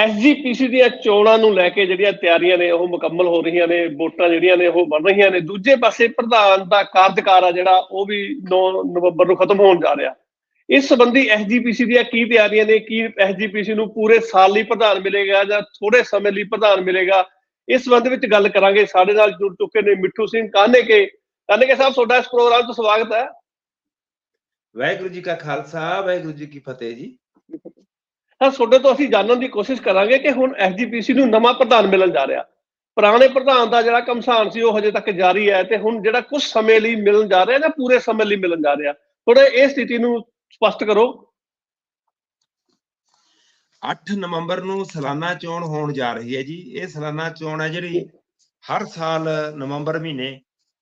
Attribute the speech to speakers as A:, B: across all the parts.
A: SGPC ਦੀਆਂ ਚੋਣਾਂ ਨੂੰ ਲੈ ਕੇ ਜਿਹੜੀਆਂ ਤਿਆਰੀਆਂ ਨੇ ਉਹ ਮੁਕੰਮਲ ਹੋ ਰਹੀਆਂ ਨੇ ਵੋਟਾਂ ਜਿਹੜੀਆਂ ਨੇ ਉਹ ਬਣ ਰਹੀਆਂ ਨੇ। ਦੂਜੇ ਪਾਸੇ ਪ੍ਰਧਾਨ ਦਾ ਕਾਰਜਕਾਲ ਆ ਜਿਹੜਾ ਉਹ ਵੀ 9 ਨਵੰਬਰ ਨੂੰ ਖਤਮ ਹੋਣ ਜਾ ਰਿਹਾ। ਇਸ ਸੰਬੰਧੀ ਐਸਜੀਪੀਸੀ ਦੀਆਂ ਕੀ ਤਿਆਰੀਆਂ ਨੇ ਕੀ ਐਸਜੀਪੀਸੀ ਨੂੰ ਪੂਰੇ ਸਾਲ ਲਈ ਪ੍ਰਧਾਨ ਮਿਲੇਗਾ ਜਾਂ ਥੋੜੇ ਸਮੇਂ ਲਈ ਪ੍ਰਧਾਨ ਮਿਲੇਗਾ ਇਸ ਸੰਬੰਧ ਵਿੱਚ ਗੱਲ ਕਰਾਂਗੇ। ਸਾਡੇ ਨਾਲ ਜੁੜ ਚੁੱਕੇ ਨੇ ਮਿੱਠੂ ਸਿੰਘ ਕਾਨੇਕੇ। ਕਾਨੇਕੇ ਸਾਹਿਬ ਤੁਹਾਡਾ ਇਸ ਪ੍ਰੋਗਰਾਮ 'ਚ ਸਵਾਗਤ ਹੈ।
B: ਵਾਹਿਗੁਰੂ ਜੀ ਕਾ ਖਾਲਸਾ ਵਾਹਿਗੁਰੂ ਜੀ ਕੀ ਫਤਿਹ ਜੀ।
A: ਤਾਂ ਤੁਹਾਡੇ ਤੋਂ ਅਸੀਂ ਜਾਣਨ ਦੀ ਕੋਸ਼ਿਸ਼ ਕਰਾਂਗੇ ਕਿ ਹੁਣ ਐਸਜੀਪੀਸੀ ਨੂੰ ਨਵਾਂ ਪ੍ਰਧਾਨ ਮਿਲਣ ਜਾ ਰਿਹਾ। ਪੁਰਾਣੇ ਪ੍ਰਧਾਨ ਦਾ ਜਿਹੜਾ ਕਮਸਾਨ ਸੀ, ਉਹ ਹਜੇ ਤੱਕ ਜਾਰੀ ਹੈ ਤੇ ਹੁਣ ਜਿਹੜਾ ਕੁਝ ਸਮੇਂ ਲਈ ਮਿਲਣ ਜਾ ਰਿਹਾ ਜਾਂ ਪੂਰੇ ਸਮੇਂ ਲਈ ਮਿਲਣ ਜਾ ਰਿਹਾ। ਥੋੜੇ ਇਹ ਸਥਿਤੀ ਨੂੰ ਸਪਸ਼ਟ ਕਰੋ।
B: 8 ਨਵੰਬਰ ਨੂੰ ਸਾਲਾਨਾ ਚੋਣ ਹੋਣ ਜਾ ਰਹੀ ਹੈ ਜੀ। ਇਹ ਸਾਲਾਨਾ ਚੋਣ ਹੈ ਜਿਹੜੀ ਹਰ ਸਾਲ ਨਵੰਬਰ ਮਹੀਨੇ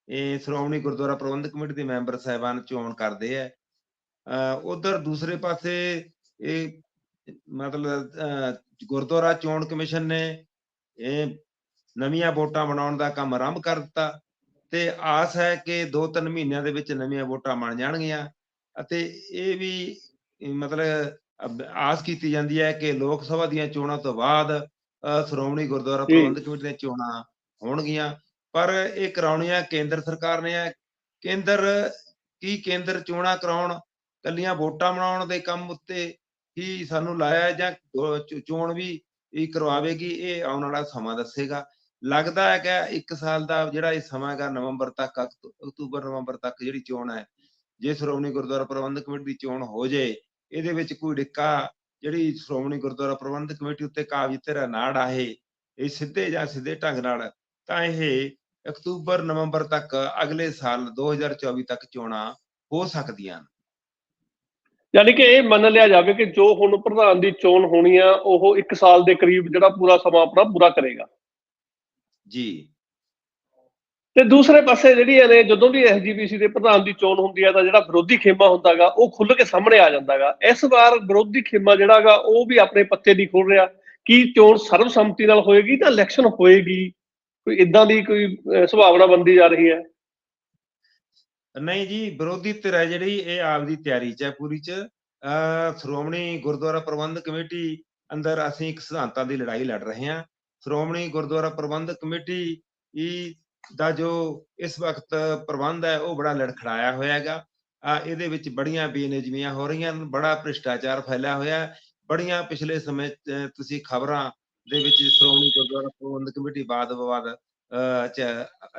B: ਇਹ ਸ਼੍ਰੋਮਣੀ ਗੁਰਦੁਆਰਾ ਪ੍ਰਬੰਧਕ ਕਮੇਟੀ ਦੇ ਮੈਂਬਰ ਸਾਹਿਬਾਨ ਚੋਣ ਕਰਦੇ ਆ ਉਧਰ ਦੂਸਰੇ ਪਾਸੇ ਇਹ ਮਤਲਬ ਗੁਰਦੁਆਰਾ ਚੋਣ ਕਮਿਸ਼ਨ ਨੇ ਇਹ ਨਵੀਆਂ ਵੋਟਾਂ ਬਣਾਉਣ ਦਾ ਕੰਮ ਆਰੰਭ ਕਰ ਦਿੱਤਾ ਤੇ ਆਸ ਹੈ ਕਿ 2-3 ਮਹੀਨਿਆਂ ਦੇ ਵਿੱਚ ਨਵੀਆਂ ਵੋਟਾਂ ਬਣ ਜਾਣਗੀਆਂ ਅਤੇ ਇਹ ਵੀ ਮਤਲਬ ਆਸ ਕੀਤੀ ਜਾਂਦੀ ਹੈ ਕਿ ਲੋਕ ਸਭਾ ਦੀਆਂ ਚੋਣਾਂ ਤੋਂ ਬਾਅਦ ਸ਼੍ਰੋਮਣੀ ਗੁਰਦੁਆਰਾ। ਪ੍ਰਬੰਧਕ ਕਮੇਟੀ ਦੀਆਂ ਚੋਣਾਂ ਹੋਣਗੀਆਂ ਪਰ ਇਹ ਕਰਾਉਣੀਆਂ ਕੇਂਦਰ ਸਰਕਾਰ ਨੇ ਹੈ ਕੇਂਦਰ ਕੀ ਕੇਂਦਰ ਚੋਣਾਂ ਕਰਾਉਣ ਕੱਲੀਆਂ ਵੋਟਾਂ ਬਣਾਉਣ ਦੇ ਕੰਮ ਉੱਤੇ ਹੀ ਸਾਨੂੰ ਲਾਇਆ ਜਾਂ ਚੋਣ ਵੀ ਇਹ ਕਰਵਾਵੇਗੀ, ਇਹ ਆਉਣ ਵਾਲਾ ਸਮਾਂ ਦੱਸੇਗਾ। ਲੱਗਦਾ ਹੈ ਕਿ ਇੱਕ ਸਾਲ ਦਾ ਜਿਹੜਾ ਇਹ ਸਮਾਂ ਹੈਗਾ, ਨਵੰਬਰ ਤੱਕ ਅਕਤੂਬਰ, ਨਵੰਬਰ ਤੱਕ ਜਿਹੜੀ ਚੋਣ ਹੈ, ਜੇ ਸ਼੍ਰੋਮਣੀ ਗੁਰਦੁਆਰਾ ਪ੍ਰਬੰਧਕ ਕਮੇਟੀ ਦੀ ਚੋਣ ਹੋ ਜੇ, ਇਹਦੇ ਵਿੱਚ ਕੋਈ ਡਿੱਕਾ ਜਿਹੜੀ ਸ਼੍ਰੋਮਣੀ ਗੁਰਦੁਆਰਾ ਪ੍ਰਬੰਧਕ ਕਮੇਟੀ ਉੱਤੇ ਕਾਬਜ ਤੇਰਾ ਨਾੜ ਆਏ ਇਹ ਸਿੱਧੇ ਜਾਂ ਸਿੱਧੇ ਢੰਗ ਨਾਲ, ਤਾਂ ਇਹ ਅਕਤੂਬਰ, ਨਵੰਬਰ ਤੱਕ ਅਗਲੇ ਸਾਲ 2024 ਤੱਕ ਚੋਣਾਂ ਹੋ ਸਕਦੀਆਂ ਹਨ।
A: ਯਾਨੀ ਕਿ ਇਹ ਮੰਨ ਲਿਆ ਜਾਵੇ ਕਿ ਜੋ ਹੁਣ ਪ੍ਰਧਾਨ ਦੀ ਚੋਣ ਹੋਣੀ ਆ ਉਹ 1 ਸਾਲ ਦੇ ਕਰੀਬ ਜਿਹੜਾ ਪੂਰਾ ਸਮਾਂ ਆਪਣਾ ਪੂਰਾ ਕਰੇਗਾ।
B: ਜੀ।
A: ਤੇ ਦੂਸਰੇ ਪਾਸੇ ਜਿਹੜੀਆਂ ਨੇ ਜਦੋਂ ਵੀ ਐਸਜੀਪੀਸੀ ਦੇ ਪ੍ਰਧਾਨ ਦੀ ਚੋਣ ਹੁੰਦੀ ਹੈ ਤਾਂ ਜਿਹੜਾ ਵਿਰੋਧੀ ਖੇਮਾ ਹੁੰਦਾਗਾ ਉਹ ਖੁੱਲ ਕੇ ਸਾਹਮਣੇ ਆ ਜਾਂਦਾਗਾ ਇਸ ਵਾਰ ਵਿਰੋਧੀ ਖੇਮਾ ਜਿਹੜਾਗਾ ਉਹ ਵੀ ਆਪਣੇ ਪੱਤੇ ਨਹੀਂ ਖੋਲ ਰਿਹਾ ਕੀ ਚੋਣ ਸਰਬਸੰਮਤੀ ਨਾਲ ਹੋਏਗੀ ਤਾਂ ਇਲੈਕਸ਼ਨ ਹੋਏਗੀ। ਕੋਈ ਇਦਾਂ ਦੀ ਕੋਈ ਸੰਭਾਵਨਾ ਬੰਦੀ ਜਾ ਰਹੀ ਹੈ।
B: ਨਹੀਂ ਜੀ, ਵਿਰੋਧੀ ਧਿਰ ਹੈ ਜਿਹੜੀ, ਇਹ ਆਪਦੀ ਤਿਆਰੀ 'ਚ ਹੈ ਪੂਰੀ 'ਚ। ਅਹ ਸ਼੍ਰੋਮਣੀ ਗੁਰਦੁਆਰਾ ਪ੍ਰਬੰਧਕ ਕਮੇਟੀ ਅੰਦਰ ਅਸੀਂ ਇੱਕ ਸਿਧਾਂਤਾਂ ਦੀ ਲੜਾਈ ਲੜ ਰਹੇ ਹਾਂ। ਸ਼੍ਰੋਮਣੀ ਗੁਰਦੁਆਰਾ ਪ੍ਰਬੰਧਕ ਕਮੇਟੀ ਹੀ ਦਾ ਜੋ ਇਸ ਵਕਤ ਪ੍ਰਬੰਧ ਹੈ, ਉਹ ਬੜਾ ਲੜਖੜਾਇਆ ਹੋਇਆ ਹੈਗਾ। ਇਹਦੇ ਵਿੱਚ ਬੜੀਆਂ ਬੇਨਿਯਮੀਆਂ ਹੋ ਰਹੀਆਂ ਹਨ, ਬੜਾ ਭ੍ਰਿਸ਼ਟਾਚਾਰ ਫੈਲਿਆ ਹੋਇਆ ਹੈ। ਬੜੀਆਂ ਪਿਛਲੇ ਸਮੇਂ ਤੁਸੀਂ ਖਬਰਾਂ ਦੇ ਵਿੱਚ ਸ਼੍ਰੋਮਣੀ ਗੁਰਦੁਆਰਾ ਪ੍ਰਬੰਧਕ ਕਮੇਟੀ ਬਾਦ ਵਿਵਾਦ ਅਹ, ਚ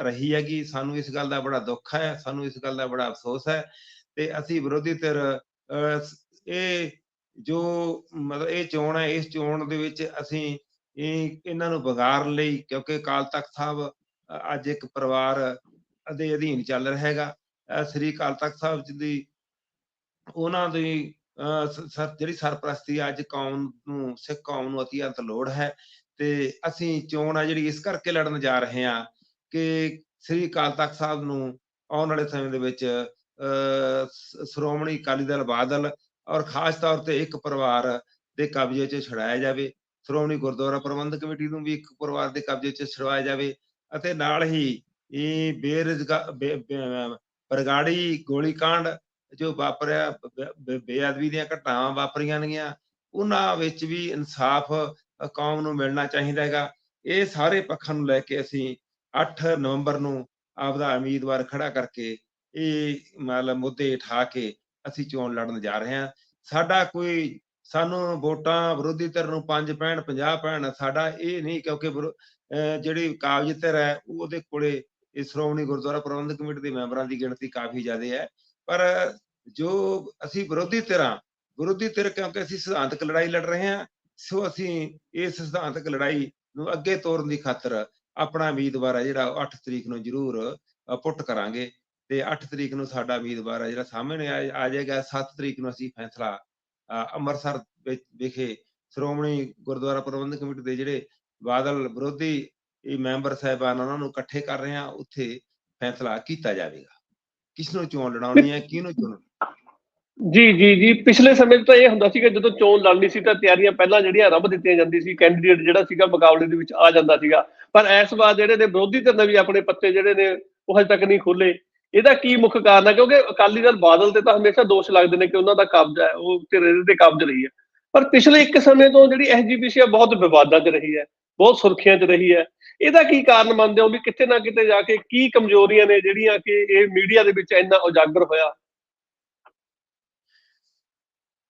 B: ਰਹੀ ਹੈਗੀ ਸਾਨੂੰ ਇਸ ਗੱਲ ਦਾ ਬੜਾ ਦੁੱਖ ਹੈ ਸਾਨੂੰ ਇਸ ਗੱਲ ਦਾ ਬੜਾ ਅਫਸੋਸ ਹੈ ਤੇ ਅਸੀਂ ਵਿਰੋਧੀ ਧਿਰ ਇਹ ਜੋ ਮਤਲਬ ਇਹ ਚੋਣ ਹੈ ਇਸ ਚੋਣ ਦੇ ਵਿੱਚ ਅਸੀਂ ਇਹਨਾਂ ਨੂੰ ਵਿਗਾੜਨ ਲਈ ਕਿਉਂਕਿ ਅਕਾਲ ਤਖਤ ਸਾਹਿਬ ਅੱਜ ਇੱਕ ਪਰਿਵਾਰ ਦੇ ਅਧੀਨ ਚੱਲ ਰਿਹਾ ਹੈਗਾ। ਸ੍ਰੀ ਅਕਾਲ ਤਖਤ ਸਾਹਿਬ ਜੀ ਦੀ ਉਹਨਾਂ ਦੀ ਅ, ਜਿਹੜੀ ਸਰਪ੍ਰਸਤੀ ਅੱਜ ਕੌਮ ਨੂੰ ਸਿੱਖ ਕੌਮ ਨੂੰ ਅਤਿਅੰਤ ਲੋੜ ਹੈ। ਤੇ ਅਸੀਂ ਚੋਣ ਆ ਜਿਹੜੀ ਇਸ ਕਰਕੇ ਲੜਨ ਜਾ ਰਹੇ ਹਾਂ ਕਿ ਸ੍ਰੀ ਅਕਾਲ ਤਖਤ ਸਾਹਿਬ ਨੂੰ ਆਉਣ ਵਾਲੇ ਸਮੇਂ ਦੇ ਵਿੱਚ ਅਹ, ਸ਼੍ਰੋਮਣੀ ਅਕਾਲੀ ਦਲ ਬਾਦਲ ਔਰ ਖਾਸ ਤੌਰ ਤੇ ਇੱਕ ਪਰਿਵਾਰ ਦੇ ਕਬਜ਼ੇ 'ਚ ਛੁਡਾਇਆ ਜਾਵੇ ਸ਼੍ਰੋਮਣੀ ਗੁਰਦੁਆਰਾ ਪ੍ਰਬੰਧਕ ਕਮੇਟੀ ਨੂੰ ਵੀ ਇੱਕ ਪਰਿਵਾਰ ਦੇ ਕਬਜ਼ੇ 'ਚ ਛੁਡਵਾਇਆ ਜਾਵੇ ਅਤੇ ਨਾਲ ਹੀ ਇਹ ਬੇਰੁਜ਼ਗਾਰ ਬਰਗਾੜੀ ਗੋਲੀकांड ਜੋ ਵਾਪਰਿਆ ਬ- ਬੇਅਦਬੀ ਦੀਆਂ ਘਟਨਾਵਾਂ ਵਾਪਰੀਆਂ ਨੇਗੀਆਂ ਉਹਨਾਂ ਵਿੱਚ ਵੀ ਇਨਸਾਫ ਕੌਮ ਨੂੰ ਮਿਲਣਾ ਚਾਹੀਦਾ ਹੈਗਾ। ਇਹ ਸਾਰੇ ਪੱਖਾਂ ਨੂੰ ਲੈ ਕੇ ਅਸੀਂ 8 ਨਵੰਬਰ ਨੂੰ ਆਪਦਾ ਉਮੀਦਵਾਰ ਖੜਾ ਕਰਕੇ ਇਹ ਮਤਲਬ ਮੁੱਦੇ ਉਠਾ ਕੇ ਅਸੀਂ ਚੋਣ ਲੜਨ ਜਾ ਰਹੇ ਹਾਂ। ਸਾਡਾ ਕੋਈ, ਸਾਨੂੰ ਵੋਟਾਂ ਵਿਰੋਧੀ ਧਿਰ ਨੂੰ 5 ਪੈਣ 50 ਪੈਣ ਸਾਡਾ ਇਹ ਨਹੀਂ ਕਿਉਂਕਿ ਵਿਰੋ- ਅਹ ਜਿਹੜੀ ਕਾਬਜ ਧਿਰ ਹੈ, ਉਹਦੇ ਕੋਲੇ ਇਹ ਸ਼੍ਰੋਮਣੀ ਗੁਰਦੁਆਰਾ ਪ੍ਰਬੰਧਕ ਕਮੇਟੀ ਦੇ ਮੈਂਬਰਾਂ ਦੀ ਗਿਣਤੀ ਕਾਫੀ ਜ਼ਿਆਦਾ ਹੈ। ਪਰ ਜੋ ਅਸੀਂ ਵਿਰੋਧੀ ਧਿਰਾਂ, ਵਿਰੋਧੀ ਧਿਰ ਕਿਉਂਕਿ ਅਸੀਂ ਸਿਧਾਂਤਕ ਲੜਾਈ ਲੜ ਰਹੇ ਹਾਂ ਸੋ ਅਸੀਂ ਇਸ ਸਿਧਾਂਤਕ ਲੜਾਈ ਨੂੰ ਅੱਗੇ ਤੋਰਨ ਦੀ ਖਾਤਰ ਆਪਣਾ ਉਮੀਦਵਾਰ ਹੈ ਜਿਹੜਾ ਉਹ 8 ਤਰੀਕ ਨੂੰ ਜ਼ਰੂਰ ਪੁੱਟ ਕਰਾਂਗੇ। ਤੇ 8 ਤਰੀਕ ਨੂੰ ਸਾਡਾ ਉਮੀਦਵਾਰ ਹੈ ਜਿਹੜਾ ਸਾਹਮਣੇ ਆ ਜਾਏਗਾ। 7 ਤਰੀਕ ਨੂੰ ਅਸੀਂ ਫੈਸਲਾ ਅ, ਅੰਮ੍ਰਿਤਸਰ ਵਿੱਚ ਵਿਖੇ ਸ਼੍ਰੋਮਣੀ ਗੁਰਦੁਆਰਾ ਪ੍ਰਬੰਧਕ ਕਮੇਟੀ ਦੇ ਜਿਹੜੇ ਬਾਦਲ ਵਿਰੋਧੀ ਇਹ ਮੈਂਬਰ ਸਾਹਿਬਾਨ ਉਹਨਾਂ ਨੂੰ ਇਕੱਠੇ ਕਰ ਰਹੇ ਹਾਂ ਉੱਥੇ ਫੈਸਲਾ ਕੀਤਾ ਜਾਵੇਗਾ। ਕਿਸ ਨੂੰ ਚੋਣ ਲੜਾਉਣੀ ਹੈ ਕਿਹਨੂੰ ਚੁਣਨੀ?
A: ਜੀ ਜੀ ਜੀ। ਪਿਛਲੇ ਸਮੇਂ 'ਚ ਤਾਂ ਇਹ ਹੁੰਦਾ ਸੀ ਕਿ ਜਦੋਂ ਚੋਣ ਲੜਨੀ ਸੀ ਤਾਂ ਤਿਆਰੀਆਂ ਪਹਿਲਾਂ ਜਿਹੜੀਆਂ ਆਰੰਭ ਦਿੱਤੀਆਂ ਜਾਂਦੀ ਸੀ ਕੈਂਡੀਡੇਟ ਜਿਹੜਾ ਸੀਗਾ ਮੁਕਾਬਲੇ ਦੇ ਵਿੱਚ ਆ ਜਾਂਦਾ ਸੀਗਾ। ਪਰ ਇਸ ਵਾਰ ਜਿਹੜੇ ਨੇ ਵਿਰੋਧੀ ਧਿਰ ਨੇ ਵੀ ਆਪਣੇ ਪੱਤੇ ਜਿਹੜੇ ਨੇ ਉਹ ਹਜੇ ਤੱਕ ਨਹੀਂ ਖੋਲੇ ਇਹਦਾ ਕੀ ਮੁੱਖ ਕਾਰਨ ਹੈ ਕਿਉਂਕਿ ਅਕਾਲੀ ਦਲ ਬਾਦਲ ਤੇ ਤਾਂ ਹਮੇਸ਼ਾ ਦੋਸ਼ ਲੱਗਦੇ ਨੇ ਕਿ ਉਹਨਾਂ ਦਾ ਕਬਜ਼ਾ ਹੈ, ਉਹ ਤੇ ਇਹਦੇ ਤੇ ਕਬਜ਼ ਰਹੀ ਹੈ। ਪਰ ਪਿਛਲੇ ਇੱਕ ਸਮੇਂ ਤੋਂ ਜਿਹੜੀ ਐਸਜੀਪੀਸੀ ਆ ਬਹੁਤ ਵਿਵਾਦਾਂ 'ਚ ਰਹੀ ਹੈ, ਬਹੁਤ ਸੁਰਖੀਆਂ 'ਚ ਰਹੀ ਹੈ। ਇਹਦਾ ਕੀ ਕਾਰਨ ਮੰਨਦੇ ਹੋ ਵੀ ਕਿਤੇ ਨਾ ਕਿਤੇ ਜਾ ਕੇ ਕੀ ਕਮਜ਼ੋਰੀਆਂ ਨੇ ਜਿਹੜੀਆਂ ਕਿ ਇਹ ਮੀਡੀਆ ਦੇ ਵਿੱਚ ਇੰਨਾ ਉਜਾਗਰ ਹੋਇਆ?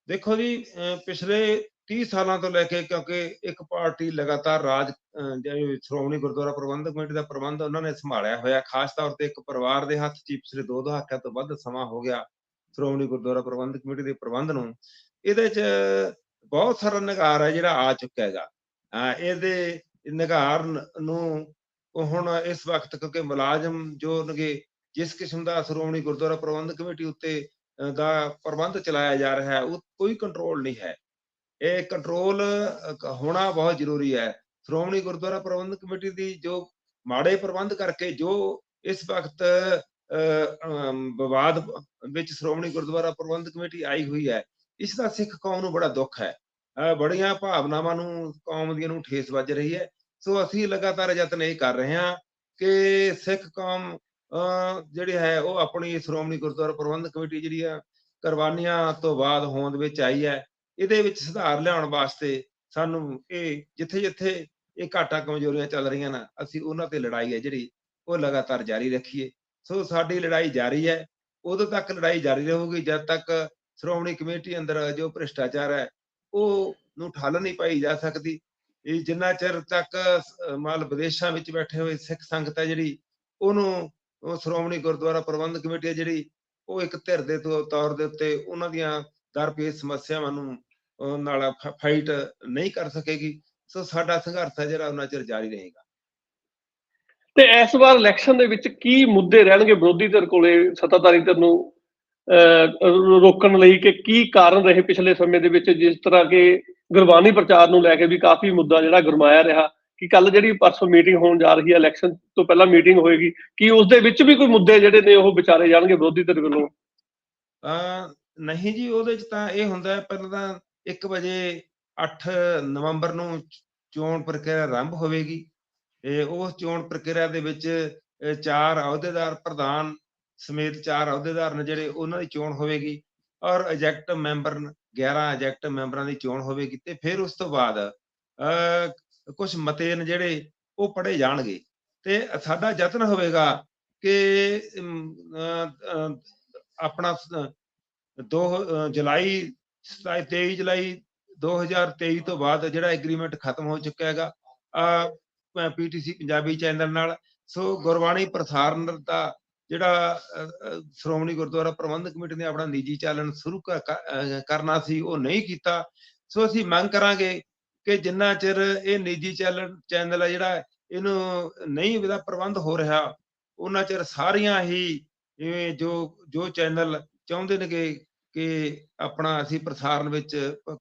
B: ਦੇਖੋ ਜੀ ਪਿਛਲੇ 30 ਸਾਲਾਂ ਤੋਂ ਲੈ ਕੇ ਕਿਉਂਕਿ ਇੱਕ ਪਾਰਟੀ ਲਗਾਤਾਰ ਰਾਜ ਜਿਹੜੀ ਸ਼੍ਰੋਮਣੀ ਗੁਰਦੁਆਰਾ ਪ੍ਰਬੰਧਕ ਕਮੇਟੀ ਦਾ ਪ੍ਰਬੰਧ ਉਹਨਾਂ ਨੇ ਸੰਭਾਲਿਆ ਹੋਇਆ, ਖਾਸ ਤੌਰ ਤੇ ਇੱਕ ਪਰਿਵਾਰ ਦੇ ਹੱਥ 'ਚ ਪਿਛਲੇ ਦੋ ਦਹਾਕਿਆਂ ਤੋਂ ਵੱਧ ਸਮਾਂ ਹੋ ਗਿਆ ਸ਼੍ਰੋਮਣੀ ਗੁਰਦੁਆਰਾ ਪ੍ਰਬੰਧਕ ਕਮੇਟੀ ਦੇ ਪ੍ਰਬੰਧ ਨੂੰ। ਇਹਦੇ 'ਚ ਬਹੁਤ ਸਾਰਾ ਨਿਗਾਰ ਹੈ ਜਿਹੜਾ ਆ ਚੁੱਕਾ ਹੈਗਾ। ਅਹ ਇਹਦੇ ਨਿਗਾਰ ਨੂੰ ਹੁਣ ਇਸ ਵਕਤ ਕਿਉਂਕਿ ਮੁਲਾਜ਼ਮ ਜੋ ਨੇਗੇ, ਜਿਸ ਕਿਸਮ ਦਾ ਸ਼੍ਰੋਮਣੀ ਗੁਰਦੁਆਰਾ ਪ੍ਰਬੰਧਕ ਕਮੇਟੀ ਉੱਤੇ ਦਾ ਪ੍ਰਬੰਧ ਚਲਾਇਆ ਜਾ ਰਿਹਾ ਹੈ ਉਹ ਕੋਈ ਕੰਟਰੋਲ ਨਹੀਂ ਹੈ। ਇਹ ਕੰਟਰੋਲ ਹੋਣਾ ਬਹੁਤ ਜ਼ਰੂਰੀ ਹੈ। ਸ਼੍ਰੋਮਣੀ ਗੁਰਦੁਆਰਾ ਪ੍ਰਬੰਧਕ ਕਮੇਟੀ ਦੀ ਜੋ ਮਾੜੇ ਪ੍ਰਬੰਧ ਕਰਕੇ ਜੋ ਇਸ ਵਕਤ ਅਹ, ਵਿਵਾਦ ਵਿੱਚ ਸ਼੍ਰੋਮਣੀ ਗੁਰਦੁਆਰਾ ਪ੍ਰਬੰਧਕ ਕਮੇਟੀ ਆਈ ਹੋਈ ਹੈ ਇਸ ਦਾ ਸਿੱਖ ਕੌਮ ਨੂੰ ਬੜਾ ਦੁੱਖ ਹੈ। ਅਹ, ਬੜੀਆਂ ਭਾਵਨਾਵਾਂ ਨੂੰ ਕੌਮ ਦੀਆਂ ਨੂੰ ਠੇਸ ਵੱਜ ਰਹੀ ਹੈ। ਸੋ ਅਸੀਂ ਲਗਾਤਾਰ ਯਤਨ ਇਹ ਕਰ ਰਹੇ ਹਾਂ ਕਿ ਸਿੱਖ ਕੌਮ ਜਿਹੜੀ ਹੈ ਉਹ ਆਪਣੀ ਸ਼੍ਰੋਮਣੀ ਗੁਰਦੁਆਰਾ ਪ੍ਰਬੰਧਕ ਕਮੇਟੀ ਜਿਹੜੀ ਆ ਕੁਰਬਾਨੀਆਂ ਤੋਂ ਬਾਅਦ ਹੋਂਦ ਵਿੱਚ ਆਈ ਹੈ ਇਹਦੇ ਵਿੱਚ ਸੁਧਾਰ ਲਿਆਉਣ ਵਾਸਤੇ ਸਾਨੂੰ ਇਹ ਜਿੱਥੇ ਜਿੱਥੇ ਇਹ ਘਾਟਾ ਕਮਜ਼ੋਰੀਆਂ ਚੱਲ ਰਹੀਆਂ ਨਾ ਅਸੀਂ ਉਹਨਾਂ ਤੇ ਲੜਾਈ ਹੈ ਜਿਹੜੀ ਉਹ ਲਗਾਤਾਰ ਜਾਰੀ ਰੱਖੀਏ। ਸੋ ਸਾਡੀ ਲੜਾਈ ਜਾਰੀ ਹੈ ਉਦੋਂ ਤੱਕ ਲੜਾਈ ਜਾਰੀ ਰਹੂਗੀ ਜਦ ਤੱਕ ਸ਼੍ਰੋਮਣੀ ਕਮੇਟੀ ਅੰਦਰ ਜੋ ਭ੍ਰਿਸ਼ਟਾਚਾਰ ਹੈ ਉਹ ਨੂੰ ਠੱਲ ਨਹੀਂ ਪਾਈ ਜਾ ਸਕਦੀ। ਇਹ ਜਿੰਨਾ ਚਿਰ ਤੱਕ ਅਹ, ਮਾਲ ਵਿਦੇਸ਼ਾਂ ਵਿੱਚ ਬੈਠੇ ਹੋਏ ਸਿੱਖ ਸੰਗਤ ਹੈ ਜਿਹੜੀ ਉਹਨੂੰ ਉਹ ਸ਼੍ਰੋਮਣੀ ਗੁਰਦੁਆਰਾ ਪ੍ਰਬੰਧਕ ਕਮੇਟੀ ਹੈ ਜਿਹੜੀ ਉਹ ਇੱਕ ਧਿਰ ਦੇ ਤੌਰ ਦੇ ਉੱਤੇ ਉਹਨਾਂ ਦੀਆਂ ਦਰਪੇਸ਼ ਸਮੱਸਿਆਵਾਂ ਨੂੰ ਨਾਲ ਫਾਈਟ ਨਹੀਂ ਕਰ ਸਕੇਗੀ। ਸੋ ਸਾਡਾ ਸੰਘਰਸ਼ ਹੈ ਜਿਹੜਾ ਉਹਨਾਂ ਚਿਰ ਜਾਰੀ ਰਹੇਗਾ।
A: ਤੇ ਇਸ ਵਾਰ ਇਲੈਕਸ਼ਨ ਦੇ ਵਿੱਚ ਕੀ ਮੁੱਦੇ ਰਹਿਣਗੇ ਵਿਰੋਧੀ ਧਿਰ ਕੋਲੇ ਸੱਤਾਧਾਰੀ ਧਿਰ ਨੂੰ ਅਹ, ਰੋਕਣ ਲਈ ਕਿ ਕੀ ਕਾਰਨ ਰਹੇ ਪਿਛਲੇ ਸਮੇਂ ਦੇ ਵਿੱਚ ਜਿਸ ਤਰ੍ਹਾਂ ਕਿ ਗੁਰਬਾਣੀ ਪ੍ਰਚਾਰ ਨੂੰ ਲੈ ਕੇ ਵੀ ਕਾਫੀ ਮੁੱਦਾ ਜਿਹੜਾ ਗੁਰਮਾਇਆ ਰਿਹਾ। ਕਿ ਕੱਲ ਜਿਹੜੀ ਪਰਸੋਂ ਮੀਟਿੰਗ ਹੋਣ ਜਾ ਰਹੀ ਹੈ ਇਲੈਕਸ਼ਨ ਤੋਂ ਪਹਿਲਾਂ ਮੀਟਿੰਗ ਹੋਏਗੀ, ਕਿ ਉਸ ਦੇ ਵਿੱਚ ਵੀ ਕੋਈ ਮੁੱਦੇ ਜਿਹੜੇ ਨੇ ਉਹ ਵਿਚਾਰੇ ਜਾਣਗੇ ਵਿਰੋਧੀ ਧਿਰ ਵੱਲੋਂ?
B: ਅਹ ਨਹੀਂ ਜੀ, ਉਹਦੇ ਚ ਤਾਂ ਇਹ ਹੁੰਦਾ ਹੈ, ਪਹਿਲਾਂ ਤਾਂ 1 ਵਜੇ 8 ਨਵੰਬਰ ਨੂੰ ਚੋਣ ਪ੍ਰਕਿਰਿਆ ਆਰੰਭ ਹੋਵੇਗੀ ਇਹ ਉਸ ਚੋਣ ਪ੍ਰਕਿਰਿਆ ਦੇ ਵਿੱਚ ਚਾਰ ਅਹੁਦੇਦਾਰ ਪ੍ਰਧਾਨ ਸਮੇਤ ਚਾਰ ਅਹੁਦੇਦਾਰ ਨੇ ਜਿਹੜੇ ਉਹਨਾਂ ਦੀ ਚੋਣ ਹੋਵੇਗੀ ਔਰ ਐਜੈਕਟਿਵ ਮੈਂਬਰ 11 ਐਜੈਕਟਿਵ ਮੈਂਬਰਾਂ ਦੀ ਚੋਣ ਹੋਵੇਗੀ ਤੇ ਫਿਰ ਉਸ ਤੋਂ ਬਾਅਦ, ਅਹ ਕੁਝ ਮਤੇ ਨੇ ਜਿਹੜੇ ਉਹ ਪੜੇ ਜਾਣਗੇ। ਤੇ ਸਾਡਾ ਯਤਨ ਹੋਵੇਗਾ ਕਿ ਆਪਣਾ ਸ- ਦੋ ਅਹ, ਜੁਲਾਈ 27 23 ਜੁਲਾਈ 2023 ਤੋਂ ਬਾਅਦ ਜਿਹੜਾ ਐਗਰੀਮੈਂਟ ਖਤਮ ਹੋ ਚੁੱਕਾ ਹੈਗਾ ਆ ਪੀਟੀਸੀ ਪੰਜਾਬੀ ਚੈਨਲ ਨਾਲ। ਸੋ ਗੁਰਬਾਣੀ ਪ੍ਰਸਾਰਣ ਦਾ ਜਿਹੜਾ ਸ਼੍ਰੋਮਣੀ ਗੁਰਦੁਆਰਾ ਪ੍ਰਬੰਧਕ ਕਮੇਟੀ ਨੇ ਆਪਣਾ ਨਿੱਜੀ ਚੈਨਲ ਸ਼ੁਰੂ ਕਰ- ਕ- ਕਰਨਾ ਸੀ ਉਹ ਨਹੀਂ ਕੀਤਾ। ਸੋ ਅਸੀਂ ਮੰਗ ਕਰਾਂਗੇ ਕਿ ਜਿੰਨਾ ਚਿਰ ਇਹ ਨਿੱਜੀ ਚੈਨਲ ਚੈਨਲ ਹੈ ਜਿਹੜਾ, ਇਹਨੂੰ ਨਹੀਂ ਇਹਦਾ ਪ੍ਰਬੰਧ ਹੋ ਰਿਹਾ, ਉਹਨਾਂ ਚਿਰ ਸਾਰੀਆਂ ਹੀ ਇਹ ਜੋ ਜੋ ਚੈਨਲ ਚਾਹੁੰਦੇ ਨੇ ਕਿ ਕਿ ਆਪਣਾ ਅਸੀਂ ਪ੍ਰਸਾਰਣ ਵਿੱਚ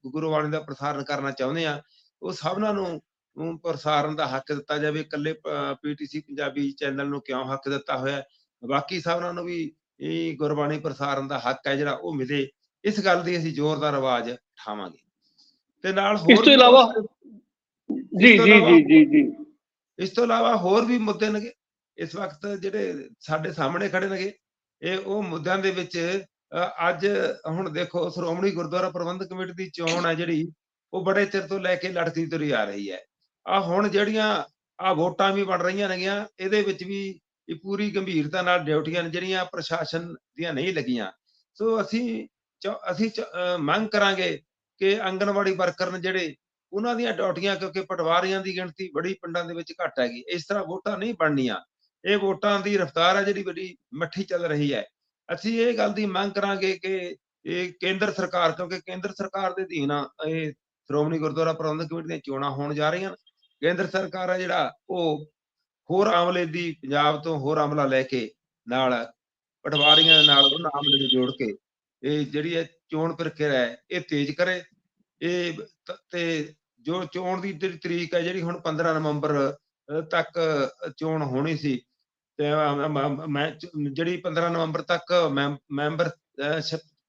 B: ਗੁਰਬਾਣੀ ਦਾ ਪ੍ਰਸਾਰਣ ਕਰਨਾ ਚਾਹੁੰਦੇ ਆ ਉਹ ਸਭਨਾਂ ਨੂੰ ਪ੍ਰਸਾਰਣ ਦਾ ਹੱਕ ਦਿੱਤਾ ਜਾਵੇ। ਇਕੱਲੇ ਪੀਟੀਸੀ ਪੰਜਾਬੀ ਚੈਨਲ ਨੂੰ ਕਿਉਂ ਹੱਕ ਦਿੱਤਾ ਹੋਇਆ? ਬਾਕੀ ਸਭਨਾਂ ਨੂੰ ਵੀ ਇਹ ਗੁਰਬਾਣੀ ਪ੍ਰਸਾਰਣ ਦਾ ਹੱਕ ਹੈ ਜਿਹੜਾ ਉਹ ਮਿਲੇ। ਇਸ ਗੱਲ ਦੀ ਅਸੀਂ ਜ਼ੋਰਦਾਰ ਆਵਾਜ਼ ਉਠਾਵਾਂਗੇ। ਤੇ ਨਾਲ ਹੋਰ
A: ਇਸ ਤੋਂ ਇਲਾਵਾ ਜੀ ਜੀ ਜੀ ਜੀ ਜੀ।
B: ਇਸ ਤੋਂ ਇਲਾਵਾ ਹੋਰ ਵੀ ਮੁੱਦੇ ਨੇਗੇ। ਇਸ ਵਕਤ ਜਿਹੜੇ ਸਾਡੇ ਸਾਹਮਣੇ ਖੜੇ ਨੇਗੇ ਇਹ ਉਹ ਮੁੱਦਿਆਂ ਦੇ ਵਿੱਚ ਅੱਜ ਹੁਣ ਦੇਖੋ ਸ਼੍ਰੋਮਣੀ ਗੁਰਦੁਆਰਾ ਪ੍ਰਬੰਧਕ ਕਮੇਟੀ ਦੀ ਚੋਣ ਹੈ ਜਿਹੜੀ ਉਹ ਬੜੇ ਚਿਰ ਤੋਂ ਲੈ ਕੇ ਲੜਕੀ ਤੁਰੀ ਆ ਰਹੀ ਹੈ। ਆ ਹੁਣ ਜਿਹੜੀਆਂ ਆ ਵੋਟਾਂ ਵੀ ਬਣ ਰਹੀਆਂ ਨੇਗੀਆਂ ਇਹਦੇ ਵਿੱਚ ਵੀ ਇਹ ਪੂਰੀ ਗੰਭੀਰਤਾ ਨਾਲ ਡਿਊਟੀਆਂ ਨੇ ਜਿਹੜੀਆਂ ਪ੍ਰਸ਼ਾਸਨ ਦੀਆਂ ਨਹੀਂ ਲੱਗੀਆਂ। ਸੋ ਅਸੀਂ ਅਸੀਂ ਮੰਗ ਕਰਾਂਗੇ ਕਿ ਆਂਗਣਵਾੜੀ ਵਰਕਰ ਨੇ ਜਿਹੜੇ ਉਹਨਾਂ ਦੀਆਂ ਡਿਊਟੀਆਂ, ਕਿਉਂਕਿ ਪਟਵਾਰੀਆਂ ਦੀ ਗਿਣਤੀ ਬੜੀ ਪਿੰਡਾਂ ਦੇ ਵਿੱਚ ਘੱਟ ਹੈਗੀ, ਇਸ ਤਰ੍ਹਾਂ ਵੋਟਾਂ ਨਹੀਂ ਬਣਨੀਆਂ। ਇਹ ਵੋਟਾਂ ਦੀ ਰਫ਼ਤਾਰ ਹੈ ਜਿਹੜੀ ਬੜੀ ਮੱਠੀ ਚੱਲ ਰਹੀ ਹੈ। ਅਸੀਂ ਇਹ ਗੱਲ ਦੀ ਮੰਗ ਕਰਾਂਗੇ ਕਿ ਇਹ ਕੇਂਦਰ ਸਰਕਾਰ, ਕਿਉਂਕਿ ਕੇਂਦਰ ਸਰਕਾਰ ਦੇ ਅਧੀਨ ਇਹ ਸ਼੍ਰੋਮਣੀ ਗੁਰਦੁਆਰਾ ਪ੍ਰਬੰਧਕ ਕਮੇਟੀ ਦੀਆਂ ਚੋਣਾਂ ਹੋਣ ਜਾ ਰਹੀਆਂ ਕੇਂਦਰ ਸਰਕਾਰ ਹੈ ਜਿਹੜਾ, ਉਹ ਹੋਰ ਆਮਲੇ ਦੀ ਪੰਜਾਬ ਤੋਂ ਹੋਰ ਆਮਲਾ ਲੈ ਕੇ ਨਾਲ ਪਟਵਾਰੀਆਂ ਨਾਲ ਉਹਨਾਂ ਆਮਲੇ ਨੂੰ ਜੋੜ ਕੇ ਇਹ ਜਿਹੜੀ ਹੈ ਚੋਣ ਪ੍ਰਕਿਰਿਆ ਹੈ ਇਹ ਤੇਜ਼ ਕਰੇ। ਇਹ ਤ- ਜੋ ਚੋਣ ਦੀ ਜਿਹੜੀ ਤਰੀਕ ਹੈ ਜਿਹੜੀ ਹੁਣ 15 ਨਵੰਬਰ ਤੱਕ ਚੋਣ ਹੋਣੀ ਸੀ ਤੇ ਮ- ਜਿਹੜੀ 15 ਨਵੰਬਰ ਤੱਕ ਮੈਂਬ- ਮੈਂਬਰ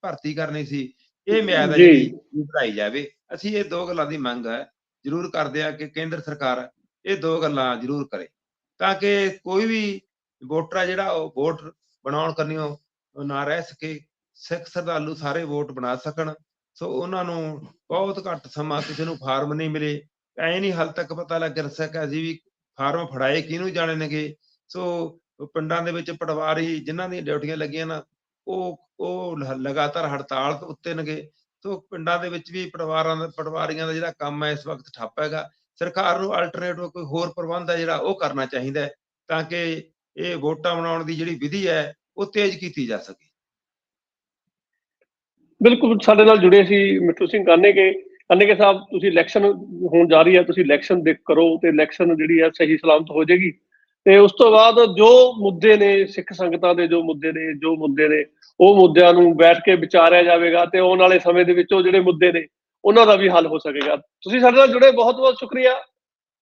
B: ਭਰਤੀ ਕਰਨੀ ਸੀ ਇਹ ਮਿਆਦ ਹੈ
A: ਜੀ।
B: ਜਿਹੜੀ ਵਧਾਈ ਜਾਵੇ। ਅਸੀਂ ਇਹ ਦੋ ਗੱਲਾਂ ਦੀ ਮੰਗ ਹੈ ਜ਼ਰੂਰ ਕਰਦੇ ਆ ਕਿ ਕੇਂਦਰ ਸਰਕਾਰ ਇਹ ਦੋ ਗੱਲਾਂ ਜ਼ਰੂਰ ਕਰੇ ਤਾਂ ਕਿ ਕੋਈ ਵੀ ਵੋਟਰ ਜਿਹੜਾ ਉਹ ਵੋਟ ਬਣਾਉਣ ਕਰਨੀਓ ਉਹ ਨਾ ਰਹਿ ਸਕੇ। ਸਿੱਖ ਸ਼ਰਧਾਲੂ ਸਾਰੇ ਵੋਟ ਬਣਾ ਸਕਣ। ਸੋ ਉਹਨਾਂ ਨੂੰ ਬਹੁਤ ਘੱਟ ਸਮਾਂ ਕਿਸੇ ਨੂੰ ਫਾਰਮ ਨਹੀਂ ਮਿਲੇ। ਐ ਨਹੀਂ ਹਾਲ ਤੱਕ ਪਤਾ ਲੱਗ ਸਕਿਆ ਸੀ ਵੀ ਫਾਰਮ ਫੜਾਏ ਕਿਹਨੂੰ ਜਾਣੇ ਨੇਗੇ ਸੋ ਪਿੰਡਾਂ ਦੇ ਵਿੱਚ ਪਟਵਾਰੀ ਜਿਨ੍ਹਾਂ ਦੀਆਂ ਡਿਊਟੀਆਂ ਲੱਗੀਆਂ ਨਾ, ਉਹ ਉਹ ਲ- ਲਗਾਤਾਰ ਹੜਤਾਲ ਉੱਤੇ ਨੇਗੇ। ਸੋ ਪਿੰਡਾਂ ਦੇ ਵਿੱਚ ਵੀ ਪਟਵਾਰਾਂ ਦਾ, ਪਟਵਾਰੀਆਂ ਦਾ ਜਿਹੜਾ ਕੰਮ ਹੈ ਇਸ ਵਕਤ ਠੱਪ ਹੈਗਾ। ਸਰਕਾਰ ਨੂੰ ਅਲਟਰਨੇਟਿਵ ਕੋਈ ਹੋਰ ਪ੍ਰਬੰਧ ਹੈ ਜਿਹੜਾ ਉਹ ਕਰਨਾ ਚਾਹੀਦਾ ਹੈ ਤਾਂ ਕਿ ਇਹ ਵੋਟਾਂ ਬਣਾਉਣ ਦੀ ਜਿਹੜੀ ਵਿਧੀ ਹੈ, ਉਹ ਤੇਜ਼ ਕੀਤੀ ਜਾ ਸਕੇ।
A: ਬਿਲਕੁਲ ਸਾਡੇ ਨਾਲ ਜੁੜੇ ਸੀ ਮਿੱਠੂ ਸਿੰਘ ਕਾਨੇਕੇ ਕਾਨੇਕੇ ਸਾਹਿਬ, ਤੁਸੀਂ ਇਲੈਕਸ਼ਨ ਹੋਣ ਜਾ ਰਹੀ ਹੈ, ਤੁਸੀਂ ਇਲੈਕਸ਼ਨ ਦੇ ਕਰੋ ਤੇ ਇਲੈਕਸ਼ਨ ਜਿਹੜੀ ਹੈ ਸਹੀ ਸਲਾਮਤ ਹੋ ਜਾਏਗੀ। ਤੇ ਉਸ ਤੋਂ ਬਾਅਦ ਜੋ ਮੁੱਦੇ ਨੇ ਸਿੱਖ ਸੰਗਤਾਂ ਦੇ ਜੋ ਮੁੱਦੇ ਨੇ, ਜੋ ਮੁੱਦੇ ਨੇ, ਉਹ ਮੁੱਦਿਆਂ ਨੂੰ ਬੈਠ ਕੇ ਵਿਚਾਰਿਆ ਜਾਵੇਗਾ ਤੇ ਆਉਣ ਵਾਲੇ ਸਮੇਂ ਦੇ ਵਿੱਚ ਉਹ ਜਿਹੜੇ ਮੁੱਦੇ ਨੇ, ਉਹਨਾਂ ਦਾ ਵੀ ਹੱਲ ਹੋ ਸਕੇਗਾ। ਤੁਸੀਂ ਸਾਡੇ ਨਾਲ ਜੁੜੇ ਬਹੁਤ ਬਹੁਤ ਸ਼ੁਕਰੀਆ।